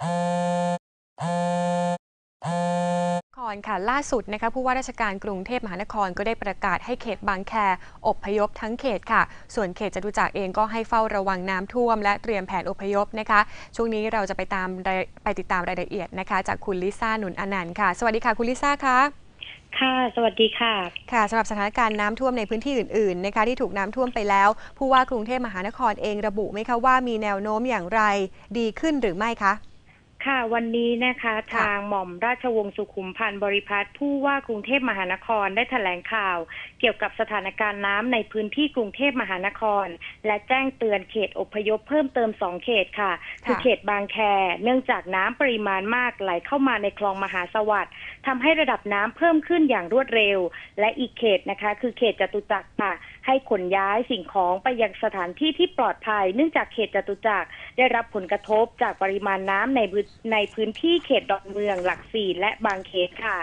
ครค่ะล่าสุดนะคะผู้ว่าราชการกรุงเทพมหานครก็ได้ประกาศให้เขตบางแคอบพยพทั้งเขตค่ะ ส่วนเขตจตุจักรเองก็ให้เฝ้าระวังน้ำท่วม และเตรียมแผนอพยพนะคะ ช่วงนี้เราจะไปตามรายไปติดตามรายละเอียดนะคะ จากคุณลิซ่าหนุนอนันต์ค่ะ สวัสดีค่ะคุณลิซ่าคะค่ะ สวัสดีค่ะ ค่ะสำหรับสถานการณ์น้ำท่วมในพื้นที่อื่นๆนะคะที่ถูกน้ำท่วมไปแล้ว ผู้ว่ากรุงเทพมหานครเองระบุไหมคะว่ามีแนวโน้มอย่างไรดีขึ้นหรือไม่คะ ค่ะวันนี้นะคะค่ะทางหม่อมราชวงศ์สุขุมพันธ์บริพัตรผู้ว่ากรุงเทพมหานครได้แถลงข่าว เกี่ยวกับสถานการณ์น้ำในพื้นที่กรุงเทพมหานคร และแจ้งเตือนเขตอพยพเพิ่มเติมสองเขตค่ะ คือเขตบางแค เนื่องจากน้ำปริมาณมากไหลเข้ามาในคลองมหาสวัสดิ์ทำให้ระดับน้ำเพิ่มขึ้นอย่างรวดเร็ว และอีกเขตนะคะ คือเขตจตุจักรค่ะให้ขนย้ายสิ่งของไปยังสถานที่ที่ปลอดภัย เนื่องจากเขตจตุจักรได้รับผลกระทบจากปริมาณน้ำในพื้นในพื้นที่เขตดอนเมืองหลักสี่และบางเขตค่ะ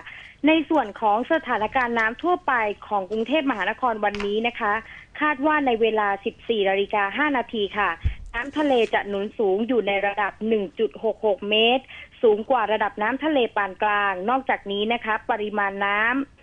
ในส่วนของสถานการณ์น้ำทั่วไปของกรุงเทพมหานครวันนี้นะคะ คาดว่าในเวลา 14นาฬิกา5นาทีค่ะ น้ำทะเลจะหนุนสูงอยู่ในระดับ 1.66 เมตร สูงกว่าระดับน้ำทะเลปานกลาง นอกจากนี้นะคะ ปริมาณน้ำ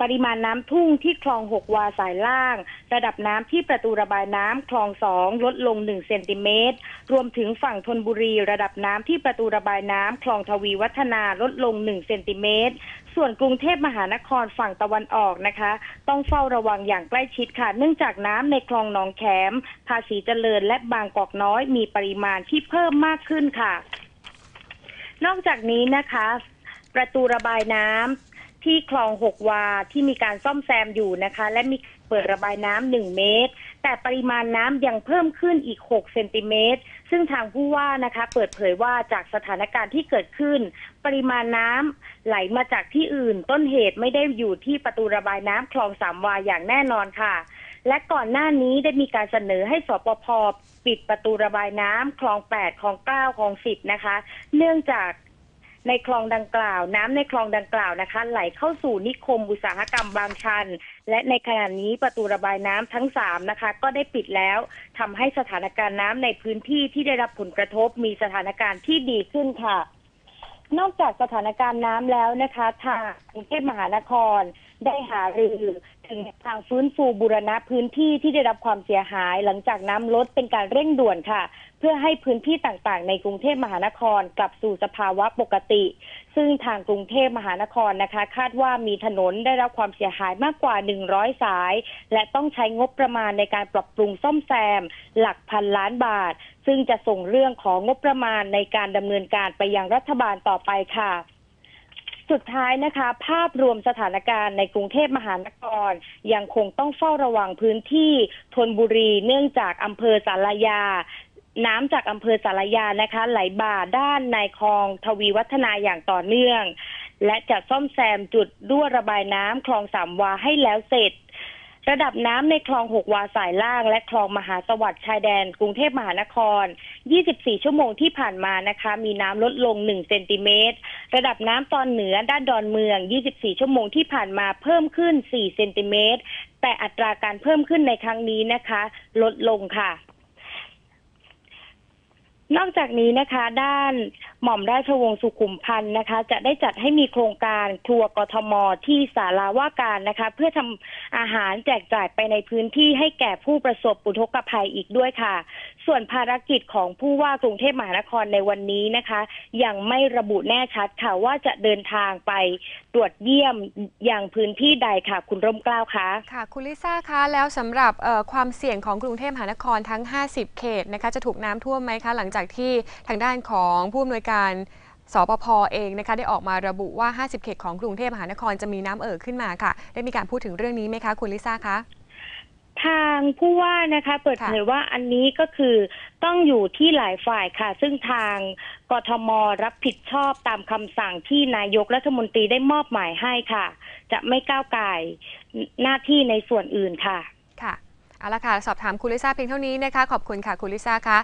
ปริมาณน้ำทุ่งที่คลองหกวาสายล่าง ระดับน้ำที่ประตูระบายน้ำคลองสองลดลงหนึ่งเซนติเมตรรวมถึงฝั่งธนบุรี ระดับน้ำที่ประตูระบายน้ำคลองทวีวัฒนาลดลงหนึ่งเซนติเมตรส่วนกรุงเทพมหานครฝั่งตะวันออกนะคะ ต้องเฝ้าระวังอย่างใกล้ชิดค่ะ เนื่องจากน้ำในคลองหนองแขม ภาษีเจริญและบางกอกน้อยมีปริมาณที่เพิ่มมากขึ้นค่ะ นอกจากนี้นะคะ ประตูระบายน้ำ ที่คลองหกวาที่มีการซ่อมแซมอยู่นะคะ และมีเปิดระบายน้ำหนึ่งเมตร แต่ปริมาณน้ำยังเพิ่มขึ้นอีก 6 เซนติเมตร ซึ่งทางผู้ว่านะคะ เปิดเผยว่าจากสถานการณ์ที่เกิดขึ้น ปริมาณน้ำไหลมาจากที่อื่น ต้นเหตุไม่ได้อยู่ที่ประตูระบายน้ำคลองสามวาอย่างแน่นอนค่ะ และก่อนหน้านี้ได้มีการเสนอให้สปพปิดประตูระบายน้ำคลอง 8 คลอง 9 คลอง 10 นะคะ เนื่องจาก ในคลองดังกล่าว น้ำในคลองดังกล่าวนะคะ ไหลเข้าสู่นิคมอุตสาหกรรมบางชัน และในขณะนี้ประตูระบายน้ำทั้งสามนะคะ ก็ได้ปิดแล้วทำให้สถานการณ์น้ำในพื้นที่ที่ได้รับผลกระทบมีสถานการณ์ที่ดีขึ้นค่ะนอกจากสถานการณ์น้ำแล้วนะคะทางกรุงเทพมหานคร ได้หารือถึงทางฟื้นฟูบูรณะพื้นที่ที่ได้รับความเสียหาย หลังจากน้ำลดเป็นการเร่งด่วนค่ะ เพื่อให้พื้นที่ต่างๆ ในกรุงเทพมหานครกลับสู่สภาวะปกติ ซึ่งทางกรุงเทพมหานครนะคะ คาดว่ามีถนนได้รับความเสียหายมากกว่า 100 สาย และต้องใช้งบประมาณในการปรับปรุงซ่อมแซม หลักพันล้านบาท ซึ่งจะส่งเรื่องของงบประมาณในการดำเนินการไปยังรัฐบาลต่อไปค่ะ สุดท้ายนะคะ ภาพรวมสถานการณ์ในกรุงเทพมหานคร ยังคงต้องเฝ้าระวังพื้นที่ธนบุรีเนื่องจากอำเภอสารยาน้ำจากอำเภอสารยานะคะ ไหลบ่าด้านในคลองทวีวัฒนาอย่างต่อเนื่อง และจะซ่อมแซมจุดรั่วระบายน้ำคลองสามวาให้แล้วเสร็จ ระดับน้ำในคลองหกวาสายล่าง และคลองมหาสวัสดิ์ชายแดนกรุงเทพมหานคร 24 ชั่วโมงที่ผ่านมานะคะ มีน้ำลดลง 1 เซนติเมตร ระดับน้ำตอนเหนือด้านดอนเมือง 24 ชั่วโมงที่ผ่านมาเพิ่มขึ้น 4 เซนติเมตร แต่อัตราการเพิ่มขึ้นในครั้งนี้นะคะ ลดลงค่ะนอกจากนี้นะคะ ด้านหม่อมราชวงศ์สุขุมพันธ์นะคะ จะได้จัดให้มีโครงการครัวกทมที่ศาลาว่าการนะคะ เพื่อทำอาหารแจกจ่ายไปในพื้นที่ให้แก่ผู้ประสบอุทกภัยอีกด้วยค่ะ ส่วนภารกิจของผู้ว่ากรุงเทพมหานครในวันนี้นะคะ ยังไม่ระบุแน่ชัดค่ะว่าจะเดินทางไปตรวจเยี่ยมอย่างพื้นที่ใดค่ะ คุณร่มเกล้าคะค่ะ คุณลิซ่าคะแล้วสำหรับเอ่อความเสี่ยงของกรุงเทพมหานครทั้ง 50 เขตนะคะจะถูกน้ำท่วมไหมคะ หลังจากที่ทางด้านของผู้อำนวยการสปพเองนะคะได้ออกมาระบุว่า 50 เขตของกรุงเทพมหานครจะมีน้ำเอ่อขึ้นมาค่ะ ได้มีการพูดถึงเรื่องนี้ไหมคะ คุณลิซ่าคะทางผู้ว่านะคะเปิดเผยว่าอันนี้ก็คือต้องอยู่ที่หลายฝ่ายค่ะ ซึ่งทางกทมรับผิดชอบตามคำสั่งที่นายกรัฐมนตรีได้มอบหมายให้ค่ะ จะไม่ก้าวไก่ายหน้าที่ในส่วนอื่นค่ะ ค่ะเอาละค่ะ สอบถามคุณลิซ่าเพียงเท่านี้นะคะ ขอบคุณค่ะคุณลิซ่าคะ